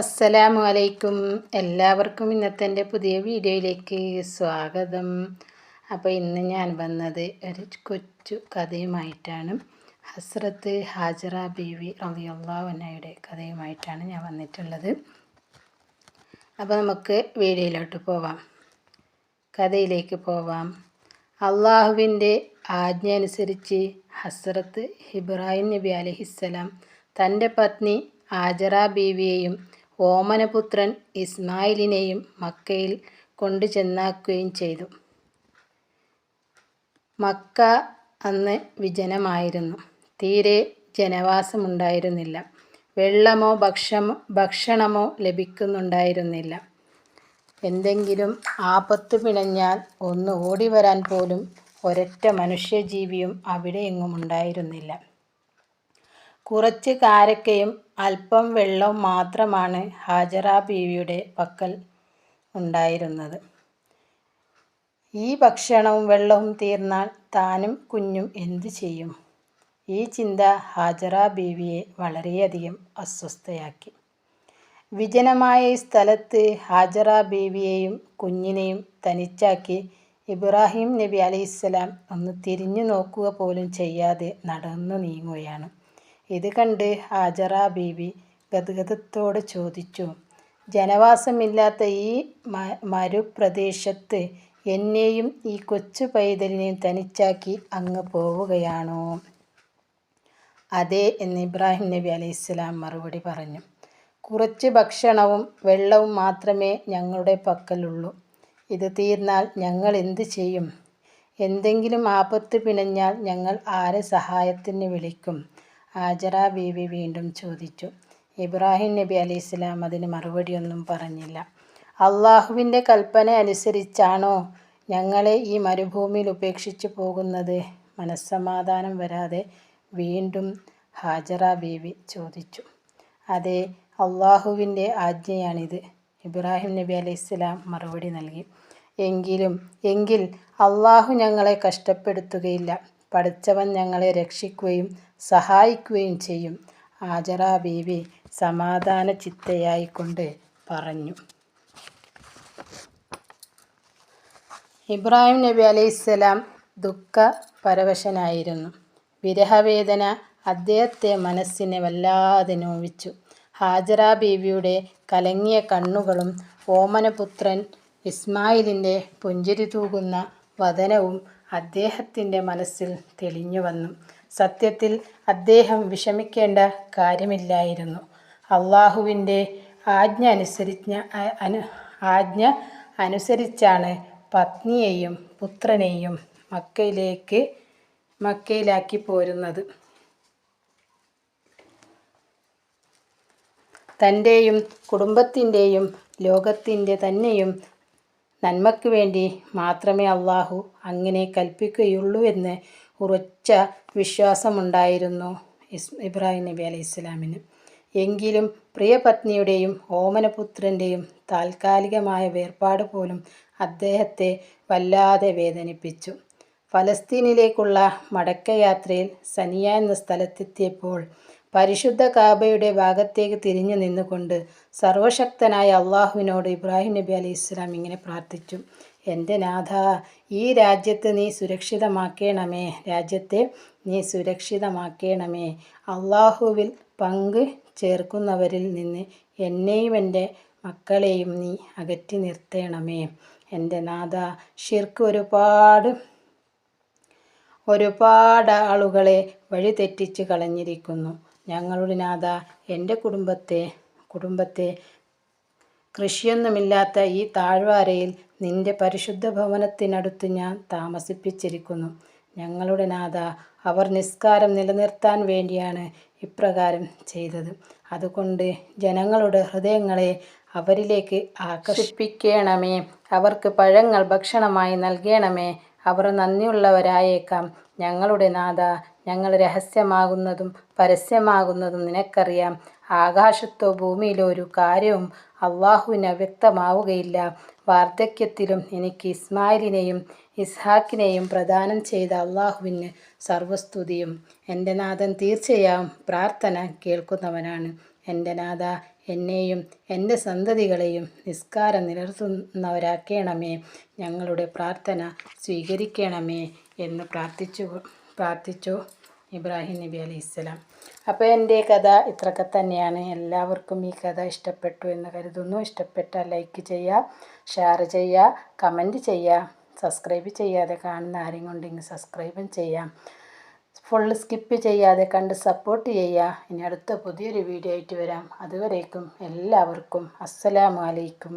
അസ്സലാമു അലൈക്കും. എല്ലാവർക്കും ഇന്നത്തെ എന്റെ പുതിയ വീഡിയോയിലേക്ക് സ്വാഗതം. അപ്പോൾ ഇന്ന് ഞാൻ വന്നത് ഒരു കൊച്ചു കഥയുമായിട്ടാണ്. ഹസ്രത്ത് ഹാജറ ബീവി റളിയല്ലാഹുവിനയുടെ കഥയുമായിട്ടാണ് ഞാൻ വന്നിട്ടുള്ളത്. അപ്പോൾ നമുക്ക് വീഡിയോയിലോട്ട് പോവാം. കഥയിലേക്ക് പോവാം. അള്ളാഹുവിന്റെ ആജ്ഞ അനുസരിച്ച് ഹസ്രത്ത് ഇബ്രാഹിം നബി അലഹിസ്സലാം തന്റെ പത്നി ആജറ ബീവിയെയും ഓമനപുത്രൻ ഇസ്മായിലിനെയും മക്കയിൽ കൊണ്ടു ചെന്നാക്കുകയും ചെയ്തു. മക്ക അന്ന് വിജനമായിരുന്നു. തീരെ ജനവാസമുണ്ടായിരുന്നില്ല. വെള്ളമോ ഭക്ഷമോ ഭക്ഷണമോ ലഭിക്കുന്നുണ്ടായിരുന്നില്ല. എന്തെങ്കിലും ആപത്ത് പിണഞ്ഞാൽ ഒന്ന് ഓടി വരാൻ പോലും ഒരൊറ്റ മനുഷ്യജീവിയും അവിടെ എങ്ങും ഉണ്ടായിരുന്നില്ല കുറച്ച് കാരക്കയും അല്പം വെള്ളവും മാത്രമാണ് ഹാജറ ബീവിയുടെ പക്കൽ ഉണ്ടായിരുന്നത്. ഈ ഭക്ഷണവും വെള്ളവും തീർന്നാൽ താനും കുഞ്ഞും എന്തു ചെയ്യും? ഈ ചിന്ത ഹാജറ ബീവിയെ വളരെയധികം അസ്വസ്ഥയാക്കി. വിജനമായ ഈ സ്ഥലത്ത് ഹാജറ ബീവിയെയും കുഞ്ഞിനെയും തനിച്ചാക്കി ഇബ്രാഹിം നബി അലൈഹിസ്സലാം ഒന്ന് തിരിഞ്ഞു നോക്കുക പോലും ചെയ്യാതെ നടന്നു നീങ്ങുകയാണ്. ഇത് കണ്ട് ഹാജറ ബീവി ഗദ്ഗതത്തോട് ചോദിച്ചു. ജനവാസമില്ലാത്ത ഈ മരുപ്രദേശത്ത് എന്നെയും ഈ കൊച്ചു പൈതലിനെയും തനിച്ചാക്കി അങ്ങ് പോവുകയാണോ? അതെ എന്ന് ഇബ്രാഹിം നബി അലൈഹി സ്വലാം മറുപടി പറഞ്ഞു. കുറച്ച് ഭക്ഷണവും വെള്ളവും മാത്രമേ ഞങ്ങളുടെ പക്കലുള്ളൂ. ഇത് തീർന്നാൽ ഞങ്ങൾ എന്ത് ചെയ്യും? എന്തെങ്കിലും ആപത്ത് പിണഞ്ഞാൽ ഞങ്ങൾ ആരെ സഹായത്തിന് വിളിക്കും? ആജറ ബീവി വീണ്ടും ചോദിച്ചു. ഇബ്രാഹിം നബി അലി ഇസ്ലാം അതിന് മറുപടിയൊന്നും പറഞ്ഞില്ല. അള്ളാഹുവിന്റെ കൽപ്പന അനുസരിച്ചാണോ ഞങ്ങളെ ഈ മരുഭൂമിയിൽ ഉപേക്ഷിച്ചു പോകുന്നത്? മനസ്സമാധാനം വരാതെ വീണ്ടും ഹാജറ ബീവി ചോദിച്ചു. അതെ അള്ളാഹുവിന്റെ ആജ്ഞയാണിത്. ഇബ്രാഹിം നബി അലി ഇസ്ലാം മറുപടി നൽകി. എങ്കിലും എങ്കിൽ അള്ളാഹു ഞങ്ങളെ കഷ്ടപ്പെടുത്തുകയില്ല. പഠിച്ചവൻ ഞങ്ങളെ രക്ഷിക്കുകയും സഹായിക്കുകയും ചെയ്യും. ആജറ ബീവി സമാധാന ചിത്തയായിക്കൊണ്ട് പറഞ്ഞു. ഇബ്രാഹിം നബി അലൈഹിസ്സലാം ദുഃഖ പരവശനായിരുന്നു വിരഹവേദന അദ്ദേഹത്തെ മനസ്സിനെ വല്ലാതെ നോവിച്ചു. ഹാജറ ബീവിയുടെ കലങ്ങിയ കണ്ണുകളും ഓമനപുത്രൻ ഇസ്മായിലിന്റെ പുഞ്ചിരി തൂകുന്ന വദനവും അദ്ദേഹത്തിന്റെ മനസ്സിൽ തെളിഞ്ഞു വന്നു സത്യത്തിൽ അദ്ദേഹം വിഷമിക്കേണ്ട കാര്യമില്ലായിരുന്നു. അള്ളാഹുവിന്റെ ആജ്ഞ അനുസരിച്ച് അനു ആജ്ഞ അനുസരിച്ചാണ് പത്നിയെയും പുത്രനെയും മക്കയിലേക്ക് മക്കയിലാക്കി പോരുന്നത്. തന്റെയും കുടുംബത്തിന്റെയും ലോകത്തിന്റെ തന്നെയും നന്മയ്ക്ക് വേണ്ടി മാത്രമേ അള്ളാഹു അങ്ങനെ കൽപ്പിക്കുകയുള്ളൂ എന്ന് ഉറച്ച വിശ്വാസമുണ്ടായിരുന്നു ഇസ് ഇബ്രാഹിം നബി അലൈഹി ഇസ്ലാമിന് എങ്കിലും പ്രിയപത്നിയുടെയും ഓമനപുത്രന്റെയും താൽക്കാലികമായ വേർപാട് പോലും അദ്ദേഹത്തെ വല്ലാതെ വേദനിപ്പിച്ചു. ഫലസ്തീനിലേക്കുള്ള മടക്കയാത്രയിൽ സനിയ എന്ന സ്ഥലത്തെത്തിയപ്പോൾ പരിശുദ്ധ കാബയുടെ ഭാഗത്തേക്ക് തിരിഞ്ഞു നിന്നുകൊണ്ട് സർവശക്തനായ അള്ളാഹുവിനോട് ഇബ്രാഹിം നബി അലി ഇസ്ലാം ഇങ്ങനെ പ്രാർത്ഥിച്ചു. എന്റെ നാഥ ഈ രാജ്യത്ത് നീ സുരക്ഷിതമാക്കേണമേ. രാജ്യത്തെ നീ സുരക്ഷിതമാക്കേണമേ. അള്ളാഹുവിൽ പങ്ക് ചേർക്കുന്നവരിൽ നിന്ന് എന്നെയും എന്റെ മക്കളെയും നീ അകറ്റി നിർത്തേണമേ. എന്റെ നാഥ ഷിർക്ക് ഒരുപാട് ഒരുപാട് ആളുകളെ വഴിതെറ്റിച്ച് കളഞ്ഞിരിക്കുന്നു. ഞങ്ങളുടെ നാഥ എന്റെ കുടുംബത്തെ കുടുംബത്തെ കൃഷിയൊന്നുമില്ലാത്ത ഈ താഴ്വാരയിൽ നിന്റെ പരിശുദ്ധ ഭവനത്തിനടുത്ത് ഞാൻ താമസിപ്പിച്ചിരിക്കുന്നു. ഞങ്ങളുടെ നാഥ അവർ നിസ്കാരം നിലനിർത്താൻ വേണ്ടിയാണ് ഇപ്രകാരം ചെയ്തത്. അതുകൊണ്ട് ജനങ്ങളുടെ ഹൃദയങ്ങളെ അവരിലേക്ക് ആകർഷിപ്പിക്കണമേ. അവർക്ക് പഴങ്ങൾ ഭക്ഷണമായി നൽകണമേ. അവർ നന്ദിയുള്ളവരായേക്കാം. ഞങ്ങളുടെ നാഥ ഞങ്ങൾ രഹസ്യമാകുന്നതും പരസ്യമാകുന്നതും നിനക്കറിയാം. ആകാശത്തോ ഭൂമിയിലോ ഒരു കാര്യവും അള്ളാഹുവിന് അവ്യക്തമാവുകയില്ല. വാർദ്ധക്യത്തിലും എനിക്ക് ഇസ്മായിലിനെയും ഇസ്ഹാക്കിനെയും പ്രദാനം ചെയ്ത അള്ളാഹുവിന് സർവസ്തുതിയും. എന്റെ നാഥൻ തീർച്ചയായും പ്രാർത്ഥന കേൾക്കുന്നവനാണ്. എന്റെ നാഥ എന്നെയും എന്റെ സന്തതികളെയും നിസ്കാരം നിലനിർത്തുന്നവരാക്കണമേ. ഞങ്ങളുടെ പ്രാർത്ഥന സ്വീകരിക്കണമേ എന്ന് പ്രാർത്ഥിച്ചു പ്രാർത്ഥിച്ചു. ഇബ്രാഹിം നബി അലൈഹിസ്സലാം അപ്പോൾ എന്റെ കഥ ഇത്രയൊക്കെ തന്നെയാണ്. എല്ലാവർക്കും ഈ കഥ ഇഷ്ടപ്പെട്ടു എന്ന് കരുതുന്നു. ഇഷ്ടപ്പെട്ടാൽ ലൈക്ക് ചെയ്യുക ഷെയർ ചെയ്യുക കമന്റ് ചെയ്യുക സബ്സ്ക്രൈബ് ചെയ്യാതെ കാണുന്ന ആരെയും കൊണ്ടെങ്കിൽ സബ്സ്ക്രൈബും ചെയ്യാം. ഫുൾ സ്കിപ്പ് ചെയ്യാതെ കണ്ട് സപ്പോർട്ട് ചെയ്യുക. ഇനി അടുത്ത പുതിയൊരു വീഡിയോ ആയിട്ട് വരാം. അതുവരേക്കും എല്ലാവർക്കും അസ്സലാമു അലൈക്കും.